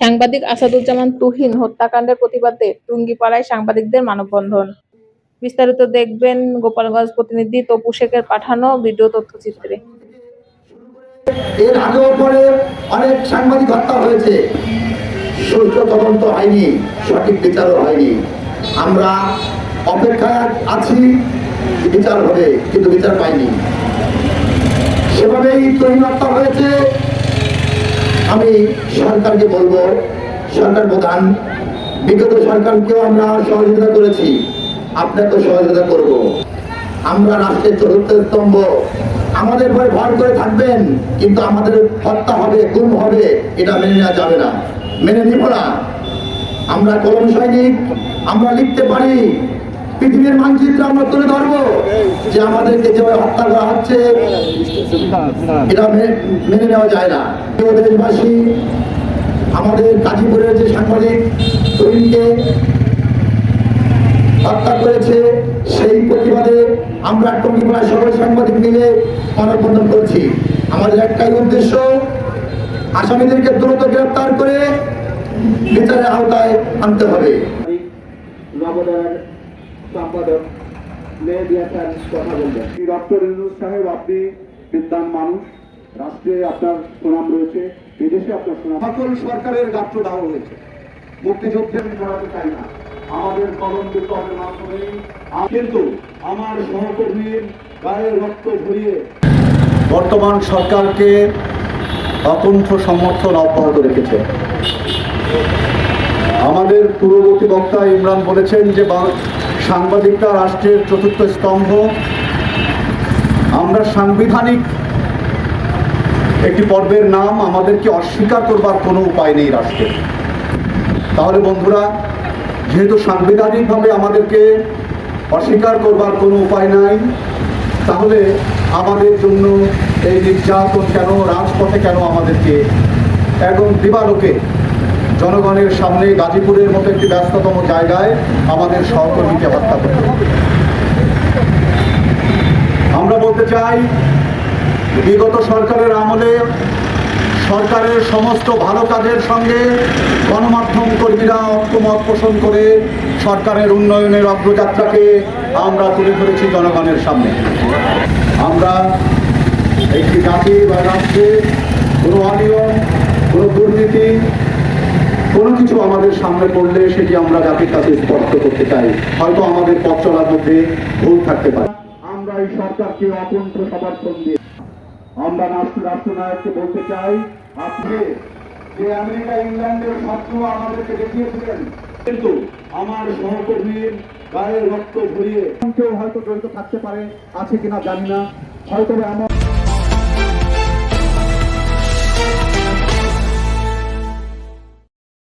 সাংবাদিক আসাদুজ্জামান তুহিন হত্যাকাণ্ডের প্রতিবাদে টুঙ্গিপাড়ায় সাংবাদিকদের মানববন্ধন। বিস্তারিত দেখবেন গোপালগঞ্জ প্রতিনিধি তপু শেখের পাঠানো ভিডিও তথ্যচিত্রে। এর আগেও পরে অনেক সাংবাদিক হত্যা হয়েছে। তদন্ত হয়নি, সঠিক বিচারও হয়নি। আমরা অপেক্ষায় আছি, বিচার হবে, কিন্তু বিচার পাইনি। সেভাবেই তৈরি হত্যা হয়েছে। আমি সরকারকে বলব, সরকার প্রধান, বিগত সরকারকেও আমরা সহযোগিতা করেছি, আপনাকেও সহযোগিতা করব। আমরা রাষ্ট্রের চতুর্থ স্তম্ভ। আমাদের পরে ভর করে থাকবেন, কিন্তু আমাদের হত্যা হবে, গুম হবে, এটা মেনে নেওয়া যাবে না। মেনে নিব না। আমরা কলম সৈনিক, আমরা লিখতে পারি পৃথিবীর মানচিত্র আমরা তুলে ধরবো যে আমাদেরকে যেভাবে হত্যা করা হচ্ছে, এটা মেনে নেওয়া যায় না। প্রিয় দেশবাসী, আমাদের গাজীপুরের যে সাংবাদিক তরুণকে হত্যা করেছে, সেই প্রতিবাদে আমরা টঙ্গিপাড়া সকল সাংবাদিক মিলে মানববন্ধন করছি। আমাদের একটাই উদ্দেশ্য, আসামিদেরকে দ্রুত গ্রেপ্তার করে বিচারের আওতায় আনতে হবে। নবোদয়ের সম্পাদক মেহেদি হাসান কথা বলবেন ডক্টর ইন্দুর সাহেব, আপনি বিদ্যান মানুষ, রাষ্ট্রে আপনার সুনাম রয়েছে, বিদেশে আপনার সুনাম সকল সরকারের গাত্র দেওয়া হয়েছে। মুক্তিযুদ্ধে আমি করাতে চাই না। আমাদের কলম বিপ্লবের মাধ্যমেই কিন্তু আমার সহকর্মীর গায়ের রক্ত ঝরিয়ে বর্তমান সরকারকে অকুণ্ঠ সমর্থন অব্যাহত রেখেছে। আমাদের পূর্ববর্তী বক্তা ইমরান বলেছেন যে সাংবাদিকরা রাষ্ট্রের চতুর্থ স্তম্ভ। আমরা সাংবিধানিক একটি পর্বের নাম আমাদেরকে অস্বীকার করবার কোনো উপায় নেই রাষ্ট্রের। তাহলে বন্ধুরা, যেহেতু সাংবিধানিকভাবে আমাদেরকে অস্বীকার করবার কোনো উপায় নাই, তাহলে আমাদের জন্য এই নির্যাতন কেন, রাজপথে কেন আমাদেরকে একদম দিবালোকে জনগণের সামনে গাজীপুরের মতো একটি ব্যস্ততম জায়গায় আমাদের সহকর্মীকে হত্যা করতে আমরা বলতে চাই, বিগত সরকারের আমলে সরকারের সমস্ত ভালো কাজের সঙ্গে গণমাধ্যম কর্মীরা ঐক্যমত পোষণ করে সরকারের উন্নয়নের অগ্রযাত্রাকে আমরা তুলে ধরেছি জনগণের সামনে। আমরা একটি জাতি বা রাষ্ট্রে কোনো অনিয়ম, কোনো দুর্নীতি কিছু আমাদের সামনে পড়লে সেটি আমরা জাতির কাছে স্পষ্ট করতে চাই। হয়তো আমাদের পথ চলার মধ্যে ভুল থাকতে পারে। আমরা এই সরকারকে অকুণ্ঠ সমর্থন দিয়ে আমরা রাষ্ট্র রাষ্ট্রনায়ককে বলতে চাই, আপনি যে আমেরিকা, ইংল্যান্ডের স্বপ্ন আমাদেরকে দেখিয়েছিলেন, কিন্তু আমার সহকর্মীর গায়ের রক্ত ঝরিয়ে কেউ হয়তো জড়িত থাকতে পারে, আছে কিনা জানি না। হয়তো এমন